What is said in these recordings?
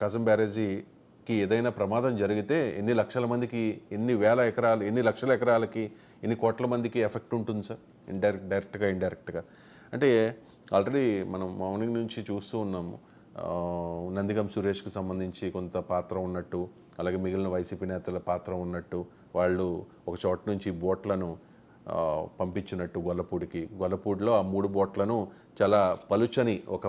కజం బ్యారేజీకి ఏదైనా ప్రమాదం జరిగితే ఎన్ని లక్షల మందికి ఎన్ని వేల ఎకరాలు ఎన్ని లక్షల ఎకరాలకి ఎన్ని కోట్ల మందికి ఎఫెక్ట్ ఉంటుంది సార్? ఇండైరెక్ట్ డైరెక్ట్గా ఇండైరెక్ట్గా అంటే ఆల్రెడీ మనం మార్నింగ్ నుంచి చూస్తూ ఉన్నాము. నందిగం సురేష్కి సంబంధించి కొంత పాత్ర ఉన్నట్టు అలాగే మిగిలిన వైసీపీ నేతల పాత్ర ఉన్నట్టు వాళ్ళు ఒక చోట నుంచి బోట్లను పంపించినట్టు గొల్లపూడికి. గొల్లపూడిలో ఆ మూడు బోట్లను చాలా పలుచని ఒక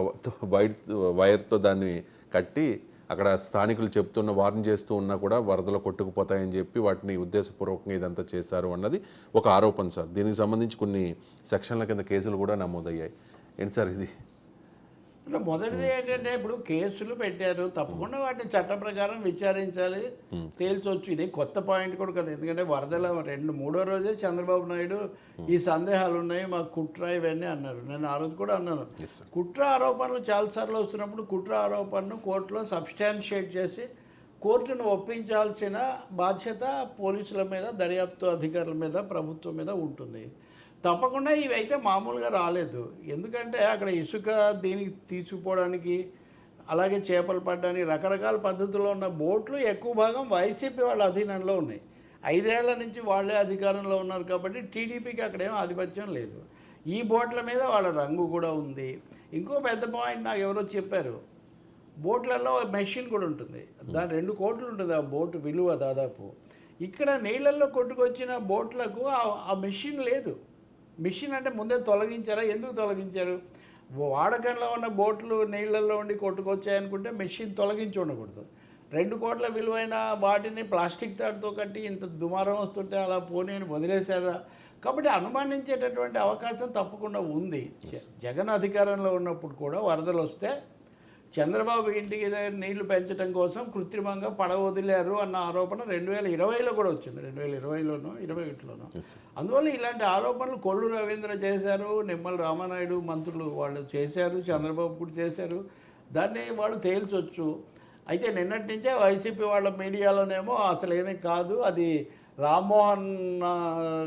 వైర్ వైర్తో దాన్ని కట్టి అక్కడ స్థానికులు చెప్తున్న వార్న్ చేస్తూ ఉన్నా కూడా వరదలు కొట్టుకుపోతాయని చెప్పి వాటిని ఉద్దేశపూర్వకంగా ఇదంతా చేశారు అన్నది ఒక ఆరోపణ సార్. దీనికి సంబంధించి కొన్ని సెక్షన్ల కింద కేసులు కూడా నమోదయ్యాయి. ఏంటి సార్ ఇది? అంటే మొదటిది ఏంటంటే ఇప్పుడు కేసులు పెట్టారు. తప్పకుండా వాటిని చట్ట ప్రకారం విచారించాలి. తేల్చొచ్చు. ఇది కొత్త పాయింట్ కూడా కదా. ఎందుకంటే వరదల రెండు మూడో రోజే చంద్రబాబు నాయుడు ఈ సందేహాలు ఉన్నాయి మాకు కుట్ర ఇవన్నీ అన్నారు. నేను ఆ రోజు కూడా అన్నాను. కుట్ర ఆరోపణలు చాలాసార్లు వస్తున్నప్పుడు కుట్ర ఆరోపణను కోర్టులో సబ్స్టాన్షియేట్ చేసి కోర్టును ఒప్పించాల్సిన బాధ్యత పోలీసుల మీద దర్యాప్తు అధికారుల మీద ప్రభుత్వం మీద ఉంటుంది. తప్పకుండా ఇవి అయితే మామూలుగా రాలేదు. ఎందుకంటే అక్కడ ఇసుక దీనికి తీసుకుపోవడానికి అలాగే చేపలు పడడానికి రకరకాల పద్ధతుల్లో ఉన్న బోట్లు ఎక్కువ భాగం వైసీపీ వాళ్ళ అధీనంలో ఉన్నాయి. ఐదేళ్ళ నుంచి వాళ్ళే అధికారంలో ఉన్నారు కాబట్టి టీడీపీకి అక్కడేం ఆధిపత్యం లేదు. ఈ బోట్ల మీద వాళ్ళ రంగు కూడా ఉంది. ఇంకో పెద్ద పాయింట్ నాకు ఎవరో చెప్పారు. బోట్లలో మెషిన్ కూడా ఉంటుంది. దాని రెండు కోట్లు ఉంటుంది ఆ బోటు విలువ దాదాపు. ఇక్కడ నీళ్ళల్లో కొట్టుకొచ్చిన బోట్లకు ఆ మెషిన్ లేదు. మిషన్ అంటే ముందే తొలగించారా? ఎందుకు తొలగించారు? వాడకంలో ఉన్న బోట్లు నీళ్ళల్లో ఉండి కొట్టుకొచ్చాయనుకుంటే మెషిన్ తొలగించి ఉండకూడదు. రెండు కోట్ల విలువైన వాటిని ప్లాస్టిక్ తాడుతో కట్టి ఇంత దుమారం వస్తుంటే అలా పోనీ అని వదిలేశారా? కాబట్టి అనుమానించేటటువంటి అవకాశం తప్పకుండా ఉంది. జగన్ అధికారంలో ఉన్నప్పుడు కూడా వరదలు వస్తే చంద్రబాబు ఇంటికి దగ్గర నీళ్ళు పెంచడం కోసం కృత్రిమంగా పడవ వదిలారు అన్న ఆరోపణ రెండు వేల ఇరవైలో కూడా వచ్చింది. రెండు వేల ఇరవైలోనో ఇరవై ఒకటిలోనో. అందువల్ల ఇలాంటి ఆరోపణలు కొల్లు రవీంద్ర చేశారు నిమ్మల రామానాయుడు మంత్రులు వాళ్ళు చేశారు చంద్రబాబు కూడా చేశారు. దాన్ని వాళ్ళు తేల్చొచ్చు. అయితే నిన్నటి నుంచే వైసీపీ వాళ్ళ మీడియాలోనేమో అసలు ఏమీ కాదు అది రామ్మోహన్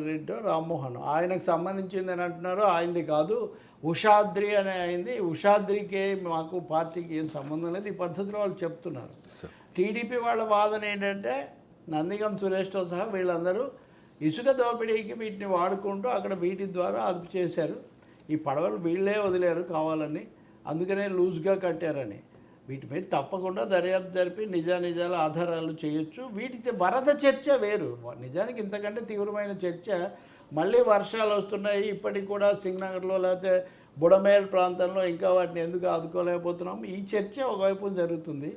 రెడ్డి రామ్మోహన్. ఆయనకు సంబంధించింది అని అంటున్నారు ఆయనది కాదు. ఉషాద్రి అని అయింది. ఉషాద్రికి మాకు పార్టీకి ఏం సంబంధం లేదు. ఈ పద్ధతిలో వాళ్ళు చెప్తున్నారు. టీడీపీ వాళ్ళ వాదన ఏంటంటే నందిగం సురేష్తో సహా వీళ్ళందరూ ఇసుక దోపిడీకి వీటిని వాడుకుంటూ అక్కడ వీటి ద్వారా అదుపు చేశారు. ఈ పడవలు వీళ్ళే వదిలేరు కావాలని. అందుకనే లూజ్గా కట్టారని. వీటి మీద తప్పకుండా దర్యాప్తు జరిపి నిజానిజాల ఆధారాలు చేయొచ్చు. వీటి వరద చర్చ వేరు. నిజానికి ఇంతకంటే తీవ్రమైన చర్చ మళ్ళీ వర్షాలు వస్తున్నాయి ఇప్పటికి కూడా సింగనగర్లో లేకపోతే బుడమేర్ ప్రాంతంలో ఇంకా వాటిని ఎందుకు ఆదుకోలేకపోతున్నాం? ఈ చర్చ ఒకవైపు జరుగుతుంది.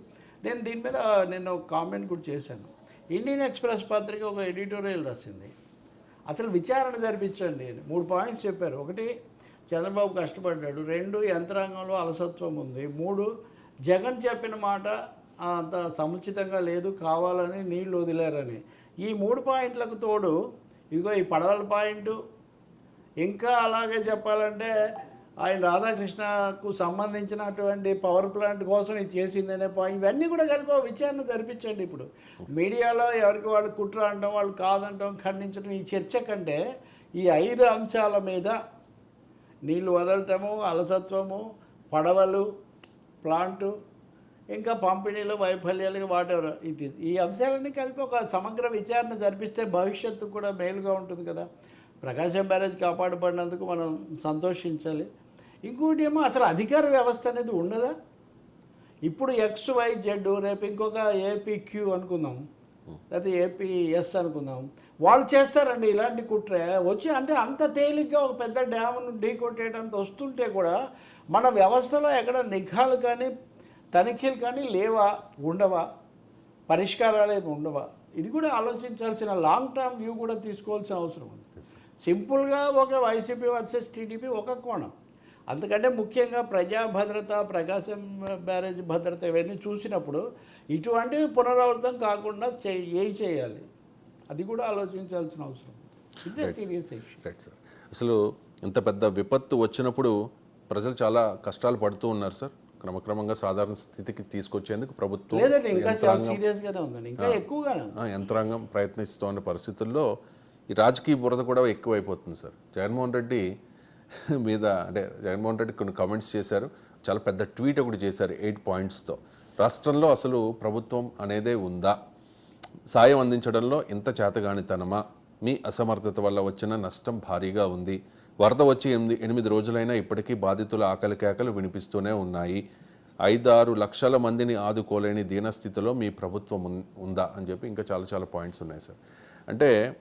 నేను దీని మీద నేను ఒక కామెంట్ కూడా చేశాను. ఇండియన్ ఎక్స్ప్రెస్ పత్రిక ఒక ఎడిటోరియల్ రాసింది. అసలు విచారణ జరిపించండి మూడు పాయింట్స్ చెప్పారు. ఒకటి చంద్రబాబు కష్టపడ్డాడు. రెండు యంత్రాంగంలో అలసత్వం ఉంది. మూడు జగన్ చెప్పిన మాట అంత సముచితంగా లేదు కావాలని నీళ్ళు వదిలారని. ఈ మూడు పాయింట్లకు తోడు ఇదిగో ఈ పడవల పాయింట్. ఇంకా అలాగే చెప్పాలంటే ఆయన రాధాకృష్ణకు సంబంధించినటువంటి పవర్ ప్లాంట్ కోసం ఇది చేసిందనే పాయింట్ ఇవన్నీ కూడా కలిపి విచారణ జరిపించండి ఇప్పుడు. మీడియాలో ఎవరికి వాళ్ళు కుట్ర అంటాం వాళ్ళు కాదంటాం ఖండించడం ఈ చర్చ కంటే ఈ ఐదు అంశాల మీద నీళ్ళు వదలటము అలసత్వము పడవలు ప్లాంటు ఇంకా పంపిణీలు వైఫల్యాలు వాటెవర్ ఇట్ ఈస్ ఈ అంశాలన్నీ కలిపి ఒక సమగ్ర విచారణ జరిపిస్తే భవిష్యత్తు కూడా మేలుగా ఉంటుంది కదా. ప్రకాశం బ్యారేజ్ కాపాడబడినందుకు మనం సంతోషించాలి. ఇంకోటి ఏమో అసలు అధికార వ్యవస్థ అనేది ఉండదా? ఇప్పుడు ఎక్స్ వై జెడ్ రేపు ఇంకొక ఏపీ క్యూ అనుకుందాం. లేకపోతే ఏపీఎస్ అనుకుందాం. వాళ్ళు చేస్తారండి ఇలాంటి కుట్ర. వచ్చి అంటే అంత తేలిగ్గా ఒక పెద్ద డ్యామ్ను ఢీ కొట్టేయడంత వస్తుంటే కూడా మన వ్యవస్థలో ఎక్కడ నిఘాలు కానీ తనిఖీలు కానీ లేవా ఉండవా? పరిష్కారాలు ఏమి ఉండవా? ఇది కూడా ఆలోచించాల్సిన లాంగ్ టర్మ్ వ్యూ కూడా తీసుకోవాల్సిన అవసరం ఉంది. సింపుల్గా ఒక వైసీపీ వర్సెస్ టీడీపీ ఒక కోణం. అందుకంటే ముఖ్యంగా ప్రజా భద్రత ప్రకాశం బ్యారేజ్ భద్రత ఇవన్నీ చూసినప్పుడు ఇటువంటివి పునరావృతం కాకుండా చే ఏ చేయాలి? అది కూడా ఆలోచించాల్సిన అవసరం. సీరియస్ రైట్ సార్ అసలు ఇంత పెద్ద విపత్తు వచ్చినప్పుడు ప్రజలు చాలా కష్టాలు పడుతూ ఉన్నారు సార్ క్రమక్రమంగా సాధారణ స్థితికి తీసుకొచ్చేందుకు ప్రభుత్వం లేదండి ఇంకా చాలా యంత్రాంగం సీరియస్గానే ఉందండి. ఇంకా ఎక్కువగానే ఉంది. ఆ, యంత్రాంగం ప్రయత్నిస్తున్న పరిస్థితుల్లో ఈ రాజకీయ బురద కూడా ఎక్కువైపోతుంది సార్. జగన్మోహన్ రెడ్డి మీద అంటే జగన్మోహన్ రెడ్డి కొన్ని కామెంట్స్ చేశారు. చాలా పెద్ద ట్వీట్ ఒకటి చేశారు ఎయిట్ పాయింట్స్తో. రాష్ట్రంలో అసలు ప్రభుత్వం అనేదే ఉందా? సాయం అందించడంలో ఇంత చేతగానితనమా? మీ అసమర్థత వల్ల వచ్చిన నష్టం భారీగా ఉంది. వరద వచ్చి ఎనిమిది ఎనిమిది రోజులైనా ఇప్పటికీ బాధితుల ఆకలి కేకలు వినిపిస్తూనే ఉన్నాయి. ఐదారు లక్షల మందిని ఆదుకోలేని దీనస్థితిలో మీ ప్రభుత్వం ఉన్- ఉందా అని చెప్పి ఇంకా చాలా చాలా పాయింట్స్ ఉన్నాయి సార్. అంటే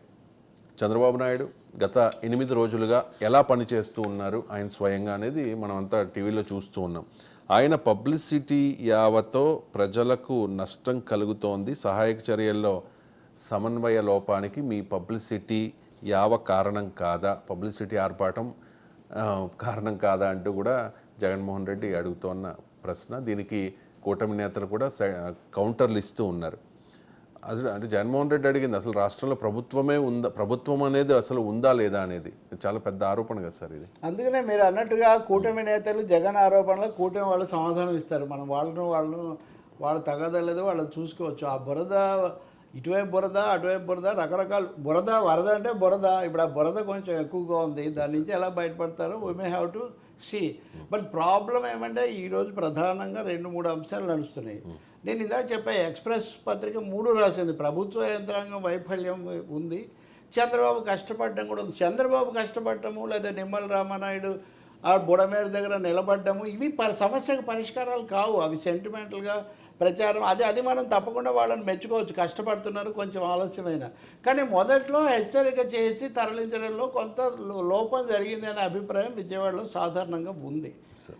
చంద్రబాబు నాయుడు గత ఎనిమిది రోజులుగా ఎలా పనిచేస్తూ ఉన్నారు ఆయన స్వయంగా అనేది మనం అంతా టీవీలో చూస్తూ ఉన్నాం. ఆయన పబ్లిసిటీ యావతో ప్రజలకు నష్టం కలుగుతోంది. సహాయక చర్యల్లో సమన్వయ లోపానికి మీ పబ్లిసిటీ యావ కారణం కాదా? పబ్లిసిటీ ఆర్పాటం కారణం కాదా అంటూ కూడా జగన్మోహన్ రెడ్డి అడుగుతున్న ప్రశ్న. దీనికి కూటమి నేతలు కూడా సై- కౌంటర్లు ఇస్తూ ఉన్నారు. అసలు అంటే జగన్మోహన్ రెడ్డి అడిగింది అసలు రాష్ట్రంలో ప్రభుత్వమే ఉందా ప్రభుత్వం అనేది అసలు ఉందా లేదా అనేది. చాలా పెద్ద ఆరోపణ కదా సార్ ఇది. అందుకనే మీరు అన్నట్టుగా కూటమి నేతలు జగన్ ఆరోపణలు కూటమి వాళ్ళు సమాధానం ఇస్తారు. మనం వాళ్ళను వాళ్ళను వాళ్ళు తగదలేదు వాళ్ళు చూసుకోవచ్చు. ఆ బురద ఇటువైపు బురద అటువైపు బురద రకరకాల. బురద వరద అంటే బురద. ఇప్పుడు ఆ బురద కొంచెం ఎక్కువగా ఉంది. దాని నుంచి ఎలా బయటపడతారో we may have to see but problem ఏమంటే ఈరోజు ప్రధానంగా రెండు మూడు అంశాలు నడుస్తున్నాయి. నేను ఇందాక చెప్పా ఎక్స్ప్రెస్ పత్రిక మూడు రాసింది. ప్రభుత్వ యంత్రాంగం వైఫల్యం ఉంది. చంద్రబాబు కష్టపడడం కూడా ఉంది. చంద్రబాబు కష్టపడటము లేదా నిమ్మల రామనాయుడు ఆ బుడమేరు దగ్గర నిలబడ్డము. ఇవి ప సమస్యకు పరిష్కారాలు కావు. అవి సెంటిమెంటల్గా ప్రచారం అది అది మనం తప్పకుండా వాళ్ళని మెచ్చుకోవచ్చు. కష్టపడుతున్నారు కొంచెం ఆలస్యమైన. కానీ మొదట్లో హెచ్చరిక చేసి తరలించడంలో కొంత లోపం జరిగింది అనే అభిప్రాయం విజయవాడలో సాధారణంగా ఉంది.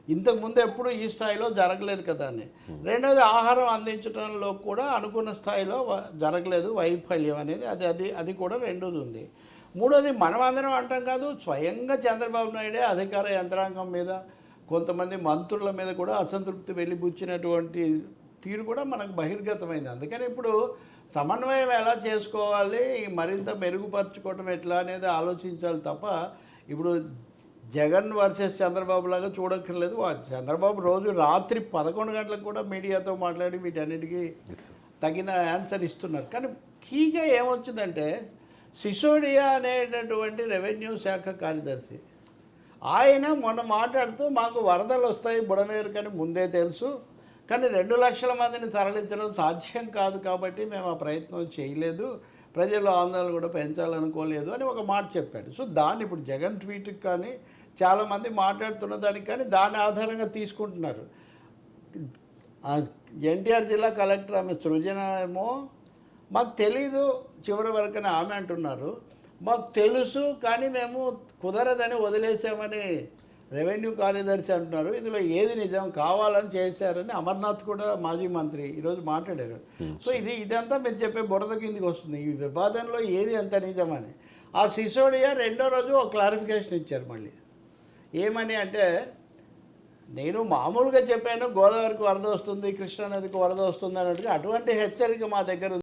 ఇంతకు ముందు ఎప్పుడు ఈ స్థాయిలో జరగలేదు కదా అని. రెండోది ఆహారం అందించడంలో కూడా అనుకున్న స్థాయిలో జరగలేదు వైఫల్యం అనేది. అది అది అది కూడా రెండోది ఉంది. మూడోది మనమందరం అంటాం కాదు స్వయంగా చంద్రబాబు నాయుడే అధికార యంత్రాంగం మీద కొంతమంది మంత్రుల మీద కూడా అసంతృప్తి వెళ్ళిపుచ్చినటువంటి తీరు కూడా మనకు బహిర్గతమైంది. అందుకని ఇప్పుడు సమన్వయం ఎలా చేసుకోవాలి మరింత మెరుగుపరచుకోవటం ఎట్లా అనేది ఆలోచించాలి తప్ప ఇప్పుడు జగన్ వర్సెస్ చంద్రబాబు లాగా చూడక్కర్లేదు. వా- చంద్రబాబు రోజు రాత్రి పదకొండు గంటలకు కూడా మీడియాతో మాట్లాడి వీటన్నిటికీ తగిన ఆన్సర్ ఇస్తున్నారు. కానీ కీగా ఏమొచ్చిందంటే సిసోడియా అనేటటువంటి రెవెన్యూ శాఖ కార్యదర్శి. ఆయన మొన్న మాట్లాడుతూ మాకు వరదలు వస్తాయి బుడమేరు కానీ ముందే తెలుసు కానీ రెండు లక్షల మందిని తరలించడం సాధ్యం కాదు కాబట్టి మేము ఆ ప్రయత్నం చేయలేదు ప్రజలు ఆందోళన కూడా పెంచాలనుకోలేదు అని ఒక మాట చెప్పాడు. సో దాన్ని ఇప్పుడు జగన్ ట్వీట్కి కానీ చాలామంది మాట్లాడుతున్న దానికి కానీ దాని ఆధారంగా తీసుకుంటున్నారు. ఎన్టీఆర్ జిల్లా కలెక్టర్ ఆమె సృజన ఏమో మాకు తెలీదు చివరి వరకనే ఆమె అంటున్నారు. మాకు తెలుసు కానీ మేము కుదరదని వదిలేసామని రెవెన్యూ కార్యదర్శి అంటున్నారు. ఇందులో ఏది నిజం కావాలని చేశారని అమర్నాథ్ కూడా మాజీ మంత్రి ఈరోజు మాట్లాడారు. సో ఇది ఇదంతా మీరు చెప్పే బురద కిందికి వస్తుంది. ఈ వివాదంలో ఏది ఎంత నిజమని. ఆ సిసోడియా రెండో రోజు ఒక క్లారిఫికేషన్ ఇచ్చారు మళ్ళీ. ఏమని అంటే నేను మామూలుగా చెప్పాను గోదావరికి వరద వస్తుంది కృష్ణానదికి వరద వస్తుంది అన్నట్టుగా అటువంటి హెచ్చరిక మా దగ్గర